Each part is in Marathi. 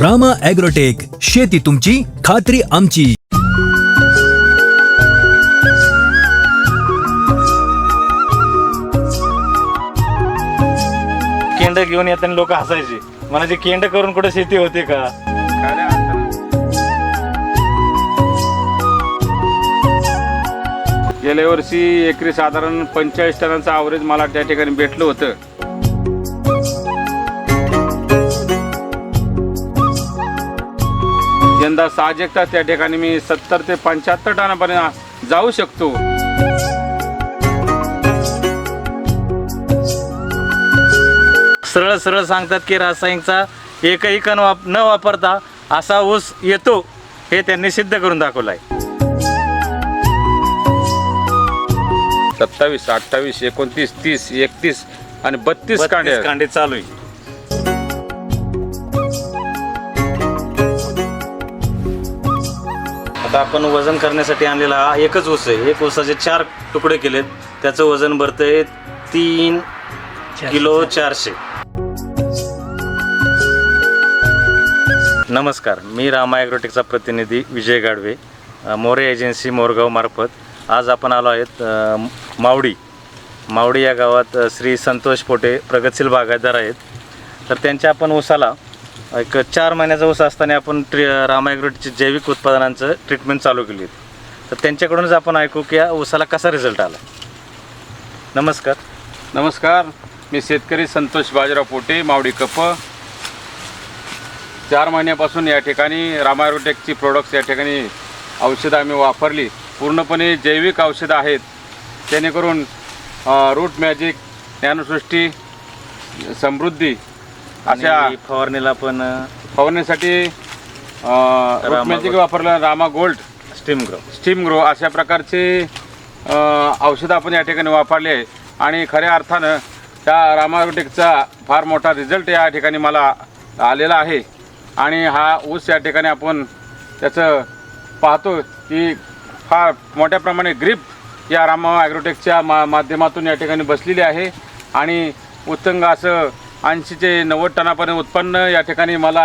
रामा ॲग्रोटेक शेती तुमची खात्री आमची. केंड घेऊन येताना लोक हसायचे. म्हणायचे केंड करून कुठे शेती होते का? गेल्या वर्षी एकरी साधारण पंचेचाळीस टनांचं ॲव्हरेज मला त्या ठिकाणी भेटलं होतं. यंदा साहजिकता त्या ठिकाणी मी सत्तर ते पंच्याहत्तर टनापर्यंत जाऊ शकतो. सरळ सरळ सांगतात की रासायनिकचा एकही कण वाप न वापरता असा ऊस येतो हे त्यांनी सिद्ध करून दाखवलाय. सत्तावीस अठ्ठावीस एकोणतीस तीस एकतीस आणि बत्तीस कांडे कांडे चालू आहे आता आपण वजन करण्यासाठी आणलेला हा एकच ऊस आहे. एक ऊसाचे चार तुकडे केलेत. त्याचं वजन भरतंय तीन किलो चारशे. नमस्कार. मी रामा ॲग्रोटेकचा प्रतिनिधी विजय गाडवे मोरे एजन्सी मोरगाव मार्फत. आज आपण आलो आहेत अ, मावडी. मावडी या गावात अ, श्री संतोष पोटे प्रगतशील बागायतदार आहेत. तर त्यांच्या आपण ऊसाला एक चार महिन्याचा ऊस असताना आपण ट्री रामा जैविक उत्पादनांचं ट्रीटमेंट चालू केली होती तर त्यांच्याकडूनच आपण ऐकू की या ऊसाला कसा रिझल्ट आला? नमस्कार. नमस्कार. मी शेतकरी संतोष बाजीराव पोटे मावडी कप. चार महिन्यापासून या ठिकाणी रामायरोटेकची प्रोडक्ट्स या ठिकाणी औषधं आम्ही वापरली. पूर्णपणे जैविक औषधं आहेत. जेणेकरून रूट मॅजिक ज्ञानसृष्टी समृद्धी अशा आणि फवारणीला पण मॅजिक गोल्ड. वापरलं Rama gold. Steam grow. Steam grow अशा प्रकारचे अ, औषधं आपण या ठिकाणी वापरले आहे. आणि खऱ्या अर्थानं त्या रामारोटेकचा फार मोठा रिझल्ट या ठिकाणी मला आलेला आहे. आणि हा ऊस या ठिकाणी आपण त्याचं पाहतो की फार मोठ्या प्रमाणे ग्रीप या रामा ॲग्रोटेकच्या मा माध्यमातून या ठिकाणी बसलेली आहे. आणि उत्तंग असं ऐंशी ते नव्वद टनापर्यंत उत्पन्न या ठिकाणी मला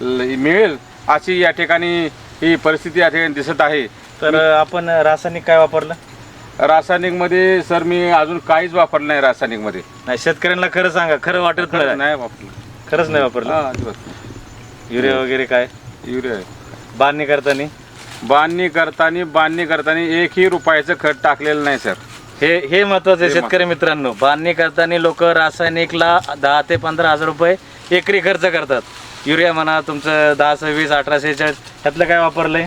मिळेल अशी या ठिकाणी ही परिस्थिती या ठिकाणी दिसत आहे. तर आपण रासायनिक काय वापरलं? रासायनिकमध्ये सर मी अजून काहीच वापरलं नाही रासायनिकमध्ये. नाही शेतकऱ्यांना खरं सांगा खरं वाटत नाही. नाही वापरलं. खरंच नाही वापरलं. युरिया वगैरे काय? युरिया. बांधणी करताना? बांधणी करताना बांधणी करताना एकही रुपयाचं खत टाकलेलं नाही सर. हे हे महत्वाचं आहे शेतकरी मित्रांनो. बांधणी करताना लोक रासायनिकला दहा ते पंधरा हजार रुपये एकरी खर्च करतात. युरिया म्हणा तुमचं दहा सव्वीस अठरा सेहेचाळीस ह्यातलं काय वापरलंय?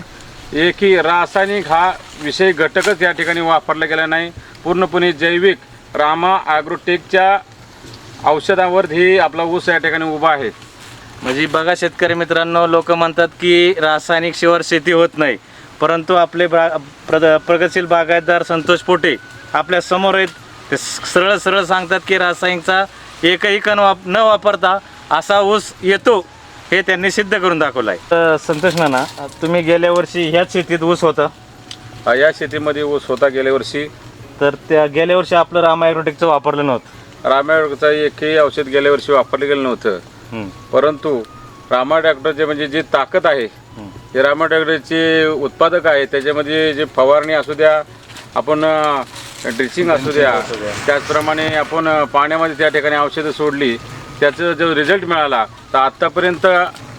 एकही रासायनिक हा विषय घटकच या ठिकाणी वापरला गेला नाही. पूर्णपणे जैविक रामा ॲग्रोटेकच्या औषधावर ही आपला ऊस या ठिकाणी उभा आहे. म्हणजे बघा शेतकरी मित्रांनो लोक म्हणतात की रासायनिक शिवार शेती होत नाही. परंतु आपले बा प्रद प्रगतशील बागायतदार संतोष पोटे आपल्यासमोर आहेत. ते सरळ सरळ सांगतात की रासायनिकचा एकही कण वाप न वापरता असा ऊस येतो हे त्यांनी सिद्ध करून दाखवलं आहे संतोष नाना तुम्ही गेल्या वर्षी ह्याच शेतीत ऊस होता. हा, या शेतीमध्ये ऊस होता गेल्या वर्षी. तर त्या गेल्या वर्षी आपलं रामा ॲग्रोटेकचं वापरलं नव्हतं. रामायणचं एकही औषध गेल्या वर्षी वापरलं गेलं नव्हतं. परंतु रामा डॉक्टरचे म्हणजे जी ताकद आहे हे रामा डॉक्टरचे उत्पादक आहे त्याच्यामध्ये जे फवारणी असू द्या आपण ड्रिचिंग असू द्या. त्याचप्रमाणे आपण पाण्यामध्ये त्या ठिकाणी औषधं सोडली त्याचा जो रिझल्ट मिळाला तर आत्तापर्यंत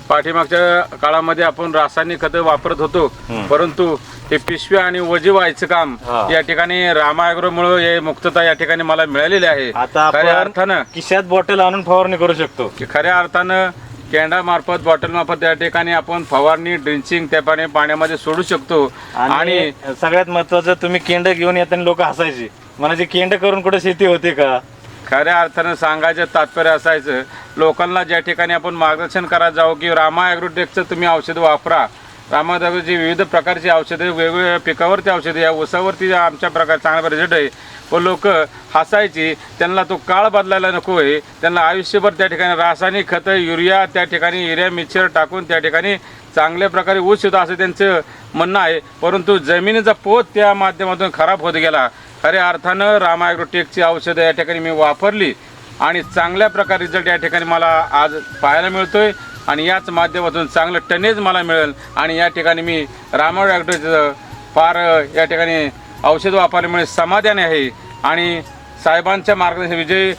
पाठीमागच्या काळामध्ये आपण रासायनिक खतं वापरत होतो. परंतु हे पिशव्या आणि वजी व्हायचं काम. या ठिकाणी रामा ॲग्रोमुळे हे मुक्तता या ठिकाणी मला मिळालेली आहे. खऱ्या अर्थानं खिशात बॉटल आणून फवारणी करू शकतो. की खऱ्या अर्थानं कॅन्डामार्फत बॉटलमार्फत त्या ठिकाणी आपण फवारणी ड्रिंचिंग त्या पाणी पाण्यामध्ये सोडू शकतो. आणि आणि सगळ्यात महत्वाचं तुम्ही केंड घेऊन येताना लोक हसायचे. म्हणायचे केंड करून कुठे शेती होते का? खऱ्या अर्थानं सांगायचं तात्पर्य असायचं लोकांना ज्या ठिकाणी आपण मार्गदर्शन करायला जाऊ की रामा ॲग्रोटेकचं तुम्ही औषध वापरा. रामादाची विविध प्रकारची औषधे वेगवेगळ्या पिकावरती औषधे या ऊसावरती आमच्या प्रकार चांगला रिझल्ट आहे व लोक हसायची त्यांना तो काळ बदलायला नको आहे. त्यांना आयुष्यभर त्या ठिकाणी रासायनिक खतं युरिया त्या ठिकाणी युरिया मिक्सर टाकून त्या ठिकाणी चांगल्या प्रकारे ऊस होतं असं त्यांचं म्हणणं आहे. परंतु जमिनीचा पोत त्या माध्यमातून खराब होत गेला. खऱ्या अर्थानं रामायग्रोटेकची औषधं या ठिकाणी मी वापरली आणि चांगल्या प्रकारे रिझल्ट या ठिकाणी मला आज पाहायला मिळतोय. आणि याच माध्यमातून चांगलं टनेज मला मिळेल. आणि या ठिकाणी मी रामा डॉक्टरचं फार या ठिकाणी औषध वापरल्यामुळे समाधानी आहे. आणि साहेबांच्या मार्गदर्शन विजय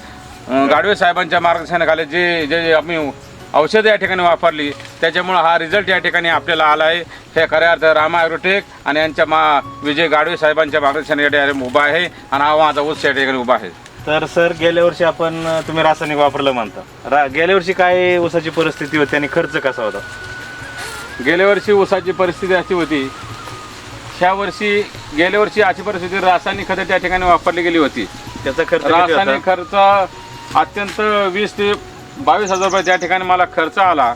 गाडवे साहेबांच्या मार्गदर्शनाखाली जे जे आम्ही औषधं या ठिकाणी वापरली त्याच्यामुळं हा रिझल्ट या ठिकाणी आपल्याला आला आहे. हे खऱ्या अर्थ रामा ॲग्रोटेक आणि यांच्या मा विजय गाडवे साहेबांच्या मार्गदर्शन ठिकाणी उभा आहे. आणि हा माझा ऊस या ठिकाणी उभा आहे. तर सर गेल्या वर्षी आपण तुम्ही रासायनिक वापरलं म्हणता. रा गेल्या वर्षी काय ऊसाची परिस्थिती होती आणि खर्च कसा होता? गेल्या वर्षी ऊसाची परिस्थिती अशी होती ह्या वर्षी गेल्या वर्षी अशी परिस्थिती रासायनिक खतं त्या ठिकाणी वापरली गेली होती. त्याचा खर्च? रासायनिक खर्च अत्यंत वीस ते बावीस हजार रुपये त्या ठिकाणी मला खर्च आला.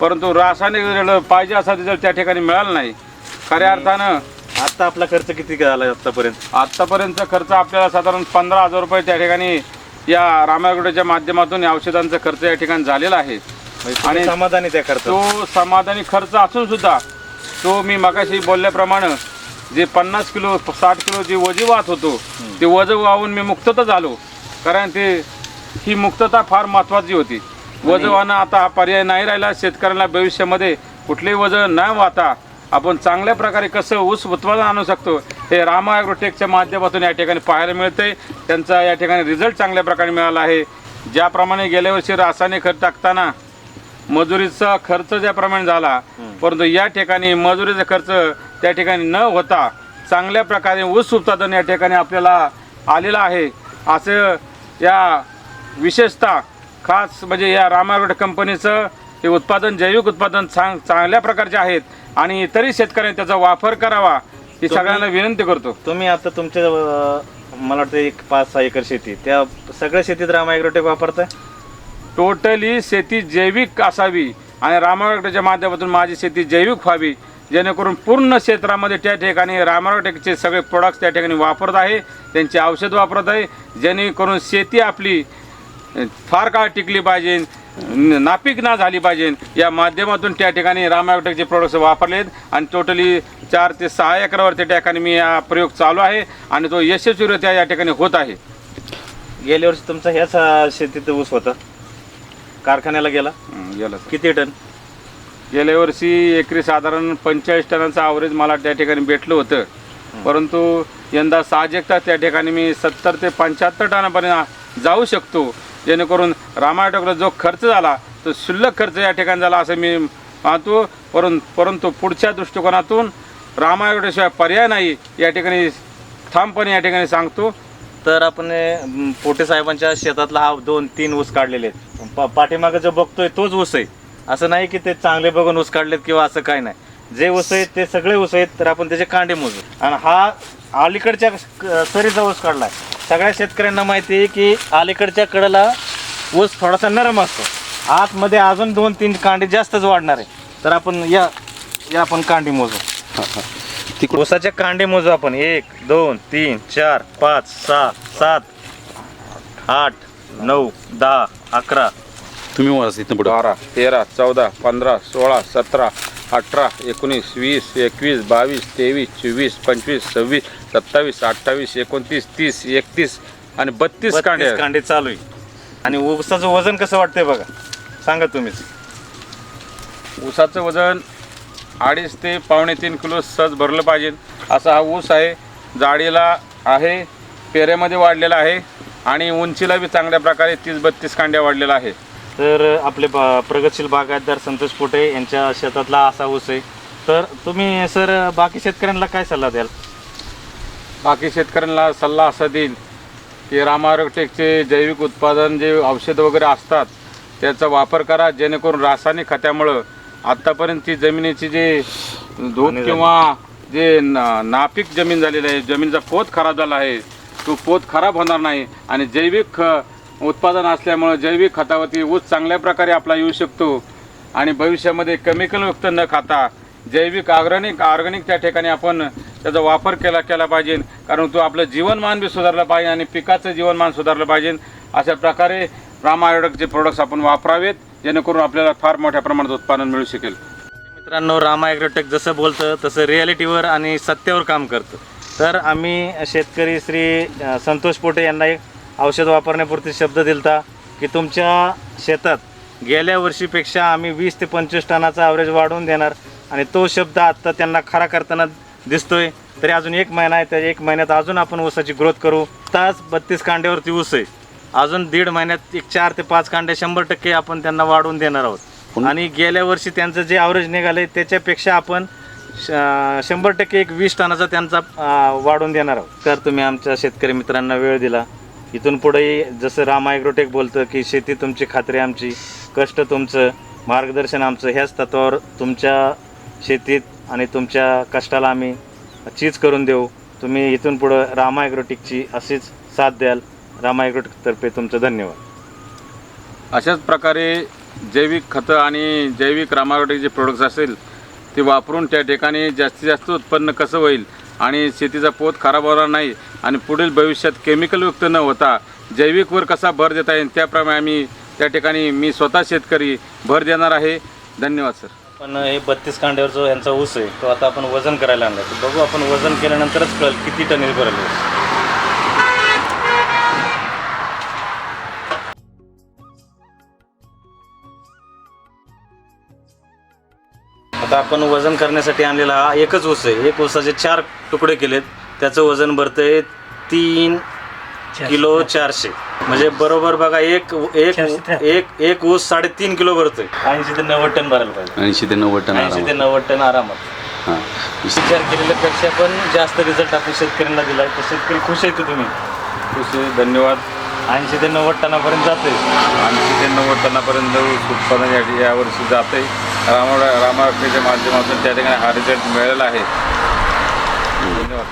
परंतु रासायनिक रिझल्ट पाहिजे असा रिझल्ट त्या ठिकाणी मिळाला नाही. खऱ्या अर्थानं आता आपला खर्च किती झाला आतापर्यंत? आत्तापर्यंत खर्च आपल्याला साधारण पंधरा हजार रुपये त्या ठिकाणी या रामायगुडेच्या माध्यमातून या औषधांचा खर्च या ठिकाणी झालेला आहे. आणि आणि समाधानी त्या खर्च तो समाधानी खर्च असून सुद्धा तो मी मगाशी बोलल्याप्रमाणे जे पन्नास किलो साठ किलो जे वजी वाहत होतो ते वज वाहून मी मुक्तता झालो. कारण ते ही मुक्तता फार महत्त्वाची होती. वज वाहणं आता हा पर्याय नाही राहिला. शेतकऱ्यांना भविष्यामध्ये कुठलेही वजन न वाहता आपण चांगल्या प्रकारे कसं ऊस उत्पादन आणू शकतो हे रामा ॲग्रोटेकच्या माध्यमातून या ठिकाणी पाहायला मिळतंय. त्यांचा या ठिकाणी रिझल्ट चांगल्या प्रकारे मिळाला आहे. ज्याप्रमाणे गेल्या वर्षी रासायनिक खत टाकताना मजुरीचा खर्च ज्याप्रमाणे झाला परंतु या ठिकाणी मजुरीचा खर्च त्या ठिकाणी न होता चांगल्या प्रकारे ऊस उत्पादन या ठिकाणी आपल्याला आलेलं आहे. असं या विशेषतः खास म्हणजे या रामारोड कंपनीचं हे उत्पादन जैविक उत्पादन चांग चांगल्या प्रकारचे आहेत आणि इतरही शेतकऱ्यांनी त्याचा वापर करावा ही सगळ्यांना विनंती करतो. तुम्ही आता तुमच्या अं, मला वाटतं एक पाच सहा एकर शेती. त्या सगळ्या शेतीत रामायग्रोटेक वापरताय? टोटली शेती जैविक असावी आणि रामारोटेकच्या माध्यमातून माझी शेती जैविक व्हावी जेणेकरून पूर्ण क्षेत्रामध्ये त्या ठिकाणी रामारोटेकचे सगळे प्रोडक्ट्स त्या ठिकाणी वापरत आहे त्यांचे औषध वापरत आहे जेणेकरून शेती आपली फार काळ टिकली पाहिजे नापीक ना झाली पाहिजे. या माध्यमातून त्या ठिकाणी रामायोटेकचे प्रोडक्ट्स वापरलेत आणि टोटली चार ते सहा एकरावर त्या ठिकाणी मी हा प्रयोग चालू आहे आणि तो यशस्वीरित्या या ठिकाणी होत आहे. गेल्या वर्षी तुमचा ह्याच शेतीत ऊस होता. कारखान्याला गेला. गेलं. किती टन? गेल्या वर्षी एकरी साधारण पंचेचाळीस टनाचं ॲव्हरेज मला त्या ठिकाणी भेटलं होतं. परंतु यंदा साहजिकता त्या ठिकाणी मी सत्तर ते पंच्याहत्तर टनापर्यंत जाऊ शकतो. जेणेकरून रामायटकला जो खर्च झाला तो शुल्लक खर्च या ठिकाणी झाला असं मी पाहतो. परं परंतु पुढच्या दृष्टिकोनातून रामायणाशिवाय पर्याय नाही या ठिकाणी ठामपणे या ठिकाणी सांगतो. तर आपण पोटे साहेबांच्या शेतातला हा दोन तीन ऊस काढलेले आहेत. पा पाठीमागं जो बघतोय तोच ऊस आहे. असं नाही की ते चांगले बघून ऊस काढलेत किंवा असं काय नाही. जे ऊस आहेत ते सगळे ऊस आहेत तर आपण त्याचे कांडे मोजू. आणि हा अलीकडच्या क- सरीचा ऊस काढलाय. सगळ्या शेतकऱ्यांना माहिती आहे की अलीकडच्या कडेला ऊस थोडासा नरम असतो. आतमध्ये अजून दोन तीन कांडे जास्तच वाढणार आहे. तर आपण या या आपण कांडे मोजू. ऊसाचे कांडे मोजू आपण. एक दोन तीन चार पाच सहा सात आठ नऊ दहा अकरा. तुम्ही मला इथं पुढे. बारा तेरा चौदा पंधरा सोळा सतरा अठरा एकोणीस वीस एकवीस बावीस तेवीस चोवीस पंचवीस सव्वीस सत्तावीस अठ्ठावीस एकोणतीस तीस एकतीस आणि बत्तीस कांडे. कांडे चालू आहे. आणि ऊसाचं वजन कसं वाटतंय बघा? सांगा तुम्हीच ऊसाचं वजन अडीच ते पावणे तीन किलो सहज भरलं पाहिजे. असा हा ऊस आहे जाडीला आहे पेऱ्यामध्ये वाढलेला आहे आणि उंचीला बी चांगल्या प्रकारे तीस बत्तीस कांड्या वाढलेला आहे. तर आपले बा- प्रगतशील बागायतदार संतोष पोटे यांच्या शेतातला असा ऊस आहे तर तुम्ही सर बाकी शेतकऱ्यांना काय सल्ला द्याल बाकी शेतकऱ्यांना सल्ला असा देईल की रामारोटेकचे जैविक उत्पादन जे औषधं वगैरे असतात त्याचा वापर करा जेणेकरून रासायनिक खतामुळं आत्तापर्यंत ती जमिनीची जे धूप. किंवा जे ना- नापीक जमीन झालेली आहे जमिनीचा पोत खराब झाला आहे तो पोत खराब होणार नाही आणि जैविक ख- उत्पादन असल्यामुळं जैविक खतावरती ऊस चांगल्या प्रकारे आपला येऊ शकतो आणि भविष्यामध्ये केमिकलयुक्त न खाता जैविक ऑर्गॅनिक ऑर्गॅनिक त्या ठिकाणी आपण त्याचा वापर केला केला पाहिजे. कारण तो आपलं जीवनमान बी सुधारलं पाहिजे आणि पिकाचं जीवनमान सुधारलं पाहिजे. अशा प्रकारे रामायोडकचे प्रोडक्ट्स आपण वापरावेत जेणेकरून आपल्याला फार मोठ्या प्रमाणात उत्पादन मिळू शकेल. मित्रांनो रामा ॲग्रोटेक जसं बोलतं तसं रियालिटीवर आणि सत्यावर काम करतं. तर आम्ही शेतकरी श्री संतोष पोटे यांना एक औषध वापरण्यापुरती शब्द दिलता की तुमच्या शेतात गेल्या वर्षीपेक्षा आम्ही वीस ते पंचवीस टनाचा ॲव्हरेज वाढवून देणार. आणि तो शब्द आत्ता त्यांना खरा करताना दिसतोय. तरी अजून एक महिना आहे त्या एक महिन्यात अजून आपण ऊसाची ग्रोथ करू. तास बत्तीस कांड्यावरती ऊस आहे. अजून दीड महिन्यात एक चार ते पाच कांड्या शंभर टक्के आपण त्यांना वाढवून देणार आहोत. आणि गेल्या वर्षी त्यांचं जे ॲव्हरेज निघालंय त्याच्यापेक्षा आपण श- शंभर टक्के एक वीस टनाचा त्यांचा वाढवून देणार आहोत. तर तुम्ही आमच्या शेतकरी मित्रांना वेळ दिला. इथून पुढेही जसं राम ॲग्रोटेक बोलतं की शेती तुमची खात्री आमची कष्ट तुमचं मार्गदर्शन आमचं ह्याच तत्वावर तुमच्या शेतीत आणि तुमच्या कष्टाला आम्ही चीज करून देऊ. तुम्ही इथून पुढं रामा ॲग्रोटेकची अशीच साथ द्याल. रामा ॲग्रोटेकतर्फे तुमचं धन्यवाद. अशाच प्रकारे जैविक खतं आणि जैविक रामारोटिक जे प्रोडक्ट्स असेल ते वापरून त्या ठिकाणी जास्तीत जास्त उत्पन्न कसं होईल आणि शेतीचा पोत खराब होणार नाही आणि पुढील भविष्यात केमिकलयुक्त न होता जैविकवर कसा भर देता येईल त्याप्रमाणे आम्ही त्या ठिकाणी मी स्वतः शेतकरी भर देणार आहे. धन्यवाद सर. पण हे बत्तीस कांड्यावर जो यांचा ऊस आहे तो आता आपण वजन करायला आणला तर बघू आपण वजन केल्यानंतरच कळेल किती टन येईल आता आपण वजन करण्यासाठी आणलेला हा एकच ऊस आहे. एक ऊसाचे चार तुकडे केलेत. त्याचं वजन भरतंय तीन किलो चारशे. म्हणजे बरोबर बघा एक एक एक एक ऊस साडेतीन किलो भरतोय. ऐंशी ते नव्वद टन भरायला पाहिजे. ऐंशी ते नव्वद टन ऐंशी ते. नव्वद टन आरामात. हां. विचार केलेल्यापेक्षा पण जास्त रिझल्ट आपण शेतकऱ्यांना दिलाय. तर शेतकरी खुश आहे का तुम्ही? खुश आहे, धन्यवाद. ऐंशी ते नव्वद टनापर्यंत जाते ऐंशी ते नव्वद टनापर्यंत ऊस उत्पादन या यावर्षी जाते रामा रामारोटीच्या माध्यमातून त्या ठिकाणी हा रिझल्ट मिळालेला आहे. धन्यवाद.